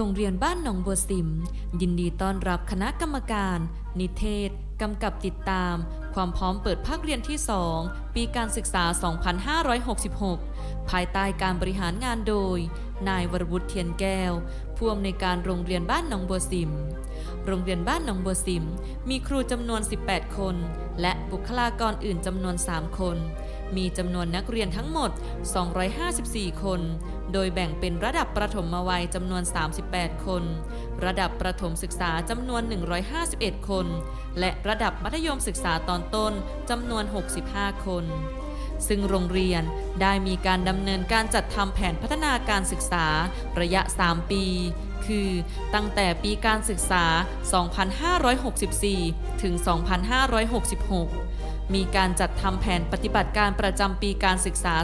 โรงเรียนบ้านหนองบัวสิม ยินดีต้อนรับคณะกรรมการ นิเทศ กำกับติดตาม ความพร้อมเปิดภาคเรียนที่ 2 ปีการศึกษา 2566 ภายใต้การบริหารงานโดย นายวรวุฒิเทียนแก้ว ผู้อำนวยการโรงเรียนบ้านหนองบัวสิม โรงเรียนบ้านหนองบัวสิม มีครูจำนวน 18 คน และบุคลากรอื่นจำนวน 3 คน มีจำนวนนักเรียนทั้งหมด 254 คน โดยแบ่งเป็นระดับประถมวัยจำนวน 38 คน ระดับประถมศึกษาจำนวน 151 คน และระดับมัธยมศึกษาตอนต้นจำนวน 65 คนซึ่งโรงเรียนได้มีการดำเนินการจัดทำแผนพัฒนาการศึกษาระยะ 3 ปี คือตั้งแต่ปีการศึกษา 2564 ถึง 2566 มีการจัดทำแผนปฏิบัติการประจำปีการศึกษา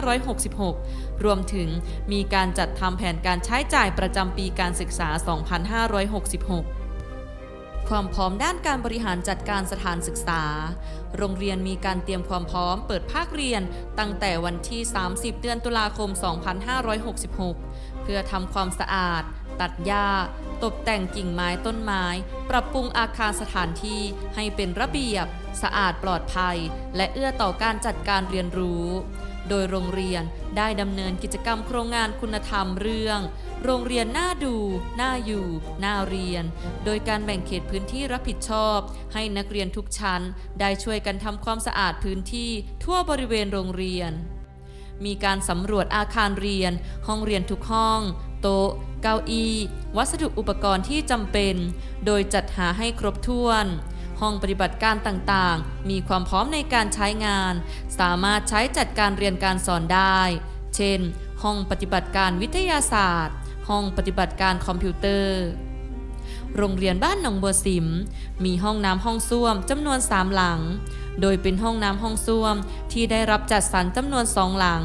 2566 รวมถึงมีการจัดทำแผนการใช้จ่ายประจำปีการศึกษา 2566ความพร้อมด้านการบริหารจัดการสถานศึกษา โรงเรียนมีการเตรียมความพร้อมเปิดภาคเรียนตั้งแต่วันที่ 30 เดือนตุลาคม 2566 เพื่อทำความสะอาด ตัดหญ้า ตกแต่งกิ่งไม้ต้นไม้ ปรับปรุงอาคารสถานที่ให้เป็นระเบียบ สะอาดปลอดภัย และเอื้อต่อการจัดการเรียนรู้ โดยโรงเรียนได้ดำเนินกิจกรรมโครงงานคุณธรรมเรื่อง โรงเรียนน่าดู น่าอยู่ น่าเรียน โดยการแบ่งเขตพื้นที่รับผิดชอบ ให้นักเรียนทุกชั้น ได้ช่วยกันทำความสะอาดพื้นที่ทั่วบริเวณโรงเรียนมีการสำรวจอาคารเรียน ห้องเรียนทุกห้อง โต๊ะ เก้าอี้วัสดุอุปกรณ์ที่จำเป็น โดยจัดหาให้ครบถ้วน ห้องปฏิบัติการต่างๆ มีความพร้อมในการใช้งาน สามารถใช้จัดการเรียนการสอนได้ เช่น ห้องปฏิบัติการวิทยาศาสตร์ ห้องปฏิบัติการคอมพิวเตอร์ โรงเรียนบ้านหนองบัวสิม มีห้องน้ำห้องส้วมจำนวน3หลัง โดยเป็นห้องน้ำห้องส้วมที่ได้รับจัดสรรจำนวนสองหลัง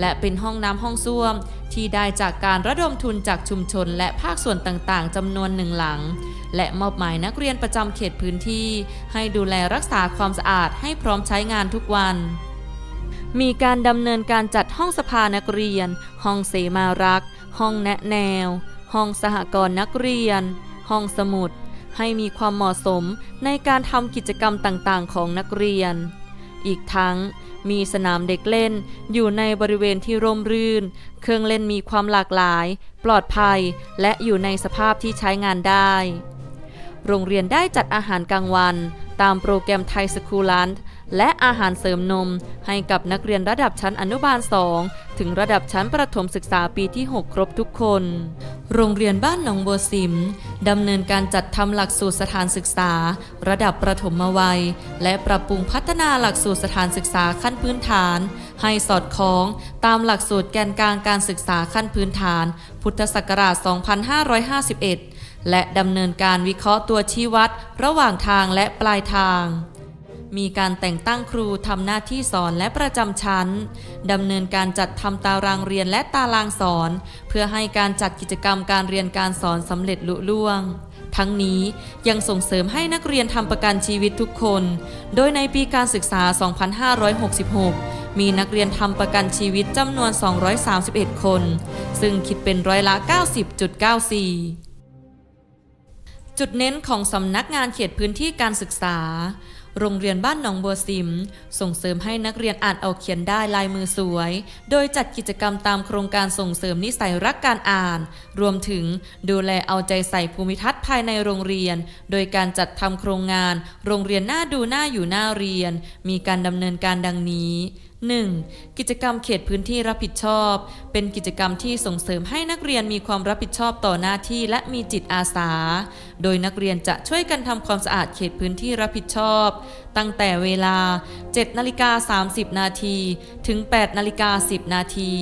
และเป็นห้องน้ำห้องส้วมที่ได้จากการระดมทุนจากชุมชนและภาคส่วนต่างๆจำนวนหนึ่งหลัง และมอบหมายนักเรียนประจำเขตพื้นที่ ให้ดูแลรักษาความสะอาดให้พร้อมใช้งานทุกวันมีการดำเนินการจัดห้องสภานักเรียน ห้องเสมารัก ห้องแนะแนว ห้องสหกรณ์นักเรียน ห้องสมุด ให้มีความเหมาะสมในการทำกิจกรรมต่างๆ ของนักเรียน อีกทั้งมีสนามเด็กเล่นอยู่ในบริเวณที่ร่มรื่น เครื่องเล่นมีความหลากหลาย ปลอดภัย และอยู่ในสภาพที่ใช้งานได้ โรงเรียนได้จัดอาหารกลางวัน ตามโปรแกรมไทยสคูลัน และอาหารเสริมนม ให้กับนักเรียนระดับชั้นอนุบาล 2 ถึงระดับชั้นประถมศึกษาปีที่ 6 ครบทุกคน โรงเรียนบ้านหนองบัวสิมดำเนินการจัดทำหลักสูตรสถานศึกษา ระดับประถมวัย และปรับปรุงพัฒนาหลักสูตรสถานศึกษาขั้นพื้นฐาน ให้สอดคล้องตามหลักสูตรแกนกลางการศึกษาขั้นพื้นฐาน พุทธศักราช 2551และดำเนินการวิเคราะห์ตัวชี้วัดระหว่างทางและปลายทาง มีการแต่งตั้งครูทำหน้าที่สอนและประจำชั้นดำเนินการจัดทำตารางเรียนและตารางสอน เพื่อให้การจัดกิจกรรมการเรียนการสอนสำเร็จลุล่วง ทั้งนี้ยังส่งเสริมให้นักเรียนทำประกันชีวิตทุกคน โดยในปีการศึกษา 2566 มีนักเรียนทำประกันชีวิตจำนวน 231 คน ซึ่งคิดเป็นร้อยละ 90.94จุดเน้นของสำนักงานเขตพื้นที่การศึกษา โรงเรียนบ้านหนองบัวสิม ส่งเสริมให้นักเรียนอ่านออกเขียนได้ลายมือสวย โดยจัดกิจกรรมตามโครงการส่งเสริมนิสัยรักการอ่าน รวมถึงดูแลเอาใจใส่ภูมิทัศน์ภายในโรงเรียน โดยการจัดทำโครงงาน โรงเรียนหน้าดูหน้าอยู่หน้าเรียน มีการดำเนินการดังนี้ 1. กิจกรรมเขตพื้นที่รับผิดชอบ เป็นกิจกรรมที่ส่งเสริมให้นักเรียนมีความรับผิดชอบต่อหน้าที่และมีจิตอาสา โดยนักเรียนจะช่วยกันทำความสะอาดเขตพื้นที่รับผิดชอบ ตั้งแต่เวลา 7นาฬิกา30 นาทีถึง 8นาฬิกา10 นาที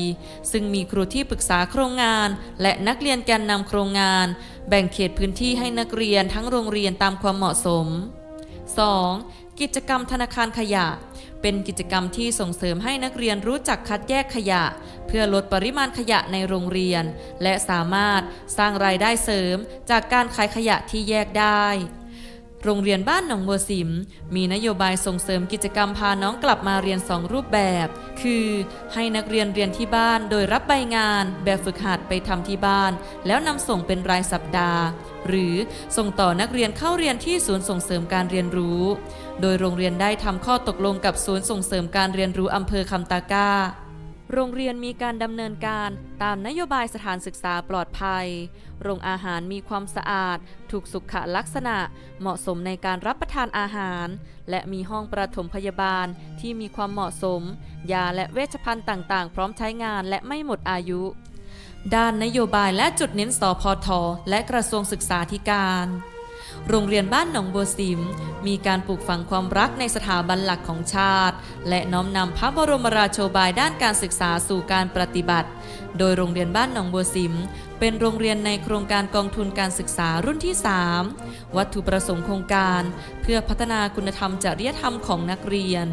ซึ่งมีครูที่ปรึกษาโครงงาน และนักเรียนแกนนำโครงงาน แบ่งเขตพื้นที่ให้นักเรียนทั้งโรงเรียนตามความเหมาะสม 2. กิจกรรมธนาคารขยะ เป็นกิจกรรมที่ส่งเสริมให้นักเรียนรู้จักคัดแยกขยะ เพื่อลดปริมาณขยะในโรงเรียน และสามารถสร้างรายได้เสริมจากการขายขยะที่แยกได้ โรงเรียนบ้านหนองบัวสิม มีนโยบายส่งเสริมกิจกรรมพาน้องกลับมาเรียน 2 รูปแบบ คือให้นักเรียนเรียนที่บ้านโดยรับใบงาน แบบฝึกหัดไปทำที่บ้าน แล้วนำส่งเป็นรายสัปดาห์ หรือส่งต่อนักเรียนเข้าเรียนที่ศูนย์ส่งเสริมการเรียนรู้ โดยโรงเรียนได้ทำข้อตกลงกับศูนย์ส่งเสริมการเรียนรู้อำเภอคำตาก้า โรงเรียนมีการดำเนินการตามนโยบายสถานศึกษาปลอดภัย โรงอาหารมีความสะอาด ถูกสุขลักษณะ เหมาะสมในการรับประทานอาหาร และมีห้องประถมพยาบาลที่มีความเหมาะสม ยาและเวชภัณฑ์ต่างๆ พร้อมใช้งานและไม่หมดอายุ ด้านนโยบายและจุดเน้นสพทและกระทรวงศึกษาธิการ โรงเรียนบ้านหนองบัวสิม มีการปลูกฝังความรักในสถาบันหลักของชาติ และน้อมนำพระบรมราโชบายด้านการศึกษาสู่การปฏิบัติ โดยโรงเรียนบ้านหนองบัวสิม เป็นโรงเรียนในโครงการกองทุนการศึกษารุ่นที่ 3 วัตถุประสงค์โครงการ เพื่อพัฒนาคุณธรรมจริยธรรมของนักเรียน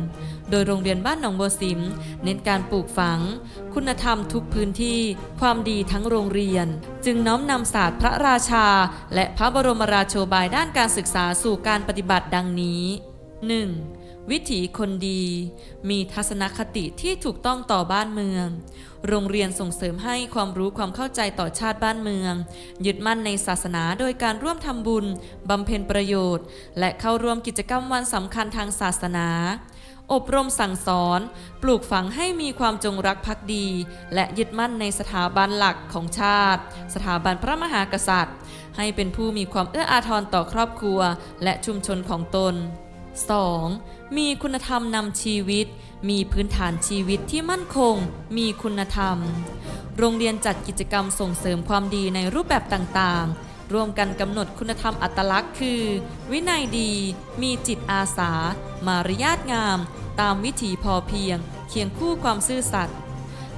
โดยโรงเรียนบ้านหนองบัวสิม เน้นการปลูกฝัง คุณธรรมทุกพื้นที่ ความดีทั้งโรงเรียน จึงน้อมนำศาสตร์พระราชา และพระบรมราโชบายด้านการศึกษาสู่การปฏิบัติดังนี้ 1. วิถีคนดี มีทัศนคติที่ถูกต้องต่อบ้านเมือง โรงเรียนส่งเสริมให้ความรู้ความเข้าใจต่อชาติบ้านเมือง ยึดมั่นในศาสนาโดยการร่วมทำบุญบำเพ็ญประโยชน์ และเข้าร่วมกิจกรรมวันสำคัญทางศาสนา อบรมสั่งสอน ปลูกฝังให้มีความจงรักภักดี และยึดมั่นในสถาบันหลักของชาติ สถาบันพระมหากษัตริย์ ให้เป็นผู้มีความเอื้ออาทรต่อครอบครัว และชุมชนของตน 2. มีคุณธรรมนำชีวิต มีพื้นฐานชีวิตที่มั่นคง มีคุณธรรม โรงเรียนจัดกิจกรรมส่งเสริมความดีในรูปแบบต่างๆ ร่วมกันกำหนดคุณธรรมอัตลักษณ์คือ วินัยดี มีจิตอาสา มารยาทงาม ตามวิถีพอเพียง เคียงคู่ความซื่อสัตย์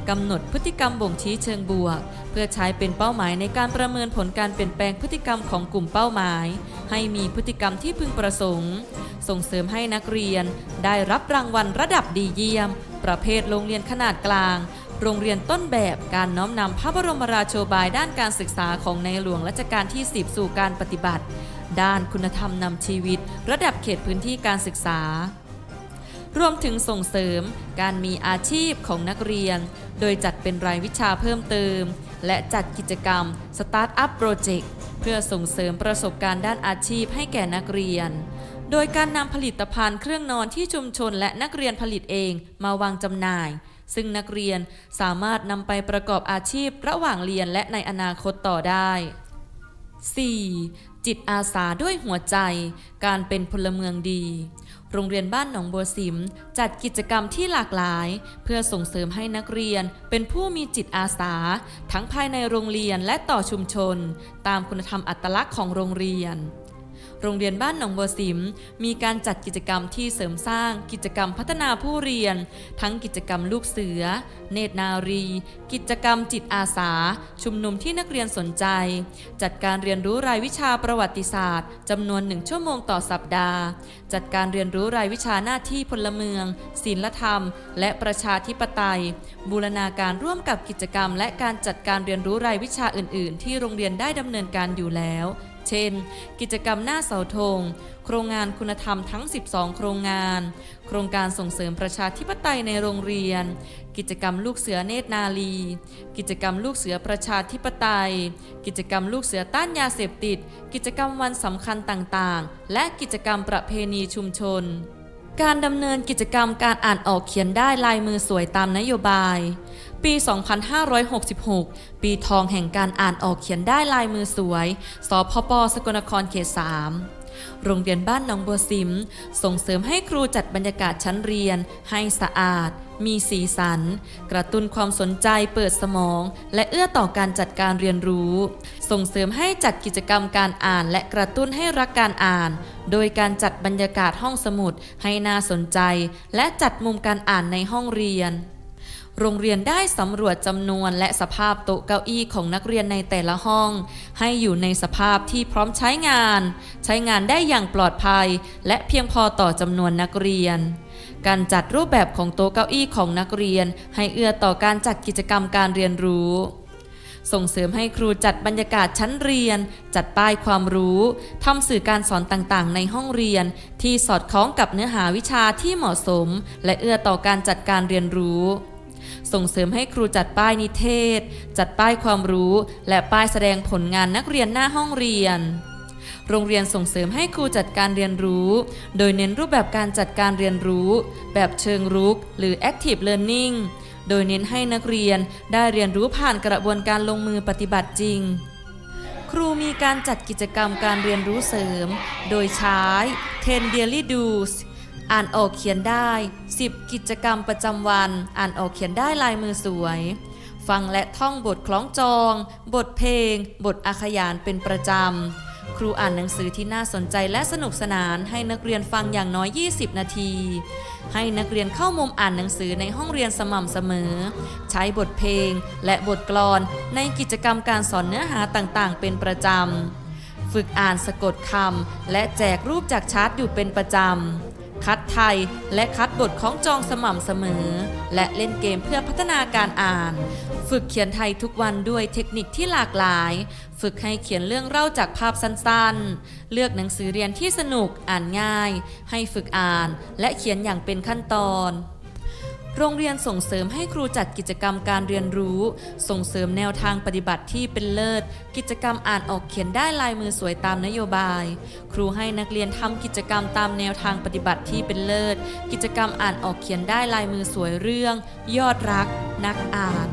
กำหนดพฤติกรรมบ่งชี้เชิงบวก เพื่อใช้เป็นเป้าหมายในการประเมินผลการเปลี่ยนแปลงพฤติกรรมของกลุ่มเป้าหมาย ให้มีพฤติกรรมที่พึงประสงค์ ส่งเสริมให้นักเรียน ได้รับรางวัลระดับดีเยี่ยม ประเภทโรงเรียนขนาดกลาง โรงเรียนต้นแบบการน้อมนำพระบรมราโชบายด้านการศึกษาของในหลวงรัชกาลที่ 10 สู่การปฏิบัติ ด้านคุณธรรมนำชีวิต ระดับเขตพื้นที่การศึกษา รวมถึงส่งเสริมการมีอาชีพของนักเรียน โดยจัดเป็นรายวิชาเพิ่มเติม และจัดกิจกรรม Start Up Project เพื่อส่งเสริมประสบการณ์ด้านอาชีพให้แก่นักเรียน โดยการนำผลิตภัณฑ์เครื่องนอนที่ชุมชนและนักเรียนผลิตเองมาวางจำหน่าย ซึ่งนักเรียนสามารถนำไปประกอบอาชีพระหว่างเรียนและในอนาคตต่อได้ 4. จิตอาสาด้วยหัวใจ การเป็นพลเมืองดี โรงเรียนบ้านหนองบัวสิม จัดกิจกรรมที่หลากหลาย เพื่อส่งเสริมให้นักเรียนเป็นผู้มีจิตอาสา ทั้งภายในโรงเรียนและต่อชุมชน ตามคุณธรรมอัตลักษณ์ของโรงเรียน โรงเรียนบ้านหนองบัวสิม มีการจัดกิจกรรมที่เสริมสร้างกิจกรรมพัฒนาผู้เรียน ทั้งกิจกรรมลูกเสือ เนตรนารี กิจกรรมจิตอาสา ชุมนุมที่นักเรียนสนใจ จัดการเรียนรู้รายวิชาประวัติศาสตร์จำนวนหนึ่งชั่วโมงต่อสัปดาห์ จัดการเรียนรู้รายวิชาหน้าที่พลเมืองศีลธรรม และประชาธิปไตย บูรณาการร่วมกับกิจกรรม และการจัดการเรียนรู้รายวิชาอื่น ๆ ที่โรงเรียนได้ดำเนินการอยู่แล้ว เช่น กิจกรรมหน้าเสาธง โครงงานคุณธรรมทั้ง 12 โครงงาน โครงการส่งเสริมประชาธิปไตยในโรงเรียน กิจกรรมลูกเสือเนตรนาลี กิจกรรมลูกเสือประชาธิปไตย กิจกรรมลูกเสือต้านยาเสพติด กิจกรรมวันสำคัญต่างๆ และกิจกรรมประเพณีชุมชน การดำเนินกิจกรรมการอ่านออกเขียนได้ลายมือสวยตามนโยบาย ปี 2566 ปีทองแห่งการอ่านออกเขียนได้ลายมือสวย สพปสกลนครเขต 3โรงเรียนบ้านหนองบัวสิม ส่งเสริมให้ครูจัดบรรยากาศชั้นเรียน ให้สะอาด มีสีสัน กระตุ้นความสนใจเปิดสมอง และเอื้อต่อการจัดการเรียนรู้ ส่งเสริมให้จัดกิจกรรมการอ่านและกระตุ้นให้รักการอ่าน โดยการจัดบรรยากาศห้องสมุดให้น่าสนใจ และจัดมุมการอ่านในห้องเรียน โรงเรียนได้สำรวจจำนวนและสภาพโต๊ะเก้าอี้ของนักเรียนในแต่ละห้อง ให้อยู่ในสภาพที่พร้อมใช้งาน ใช้งานได้อย่างปลอดภัย และเพียงพอต่อจำนวนนักเรียน การจัดรูปแบบของโต๊ะเก้าอี้ของนักเรียน ให้เอื้อต่อการจัดกิจกรรมการเรียนรู้ส่งเสริมให้ครูจัดบรรยากาศชั้นเรียน จัดป้ายความรู้ทำสื่อการสอนต่างๆ ในห้องเรียน ที่สอดคล้องกับเนื้อหาวิชาที่เหมาะสม และเอื้อต่อการจัดการเรียนรู้ ส่งเสริมให้ครูจัดป้ายนิเทศ จัดป้ายความรู้ และป้ายแสดงผลงานนักเรียนหน้าห้องเรียน โรงเรียนส่งเสริมให้ครูจัดการเรียนรู้ โดยเน้นรูปแบบการจัดการเรียนรู้ แบบเชิงรุก หรือ active learning โดยเน้นให้นักเรียนได้เรียนรู้ผ่านกระบวนการลงมือปฏิบัติจริง ครูมีการจัดกิจกรรมการเรียนรู้เสริม โดยใช้ 10 daily do's อ่านออกเขียนได้ 10 กิจกรรมประจำวัน อ่านออกเขียนได้ลายมือสวย ฟังและท่องบทคล้องจอง บทเพลง บทอาขยานเป็นประจำ ครูอ่านหนังสือที่น่าสนใจและสนุกสนานให้นักเรียนฟังอย่างน้อย 20 นาที ให้นักเรียนเข้ามุมอ่านหนังสือในห้องเรียนสม่ำเสมอ ใช้บทเพลง และบทกลอน ในกิจกรรมการสอนเนื้อหาต่างๆ เป็นประจำ ฝึกอ่านสะกดคำและแจกรูปจากชาร์ตอยู่เป็นประจำ คัดไทย และคัดบทของจองสม่ำเสมอ และเล่นเกมเพื่อพัฒนาการอ่าน ฝึกเขียนไทยทุกวันด้วยเทคนิคที่หลากหลาย ฝึกให้เขียนเรื่องเล่าจากภาพสั้นๆ เลือกหนังสือเรียนที่สนุกอ่านง่าย ให้ฝึกอ่าน และเขียนอย่างเป็นขั้นตอน โรงเรียนส่งเสริมให้ครูจัดกิจกรรมการเรียนรู้ ส่งเสริมแนวทางปฏิบัติที่เป็นเลิศ กิจกรรมอ่านออกเขียนได้ลายมือสวยตามนโยบาย ครูให้นักเรียนทำกิจกรรมตามแนวทางปฏิบัติที่เป็นเลิศ กิจกรรมอ่านออกเขียนได้ลายมือสวยเรื่อง ยอดรัก นักอ่าน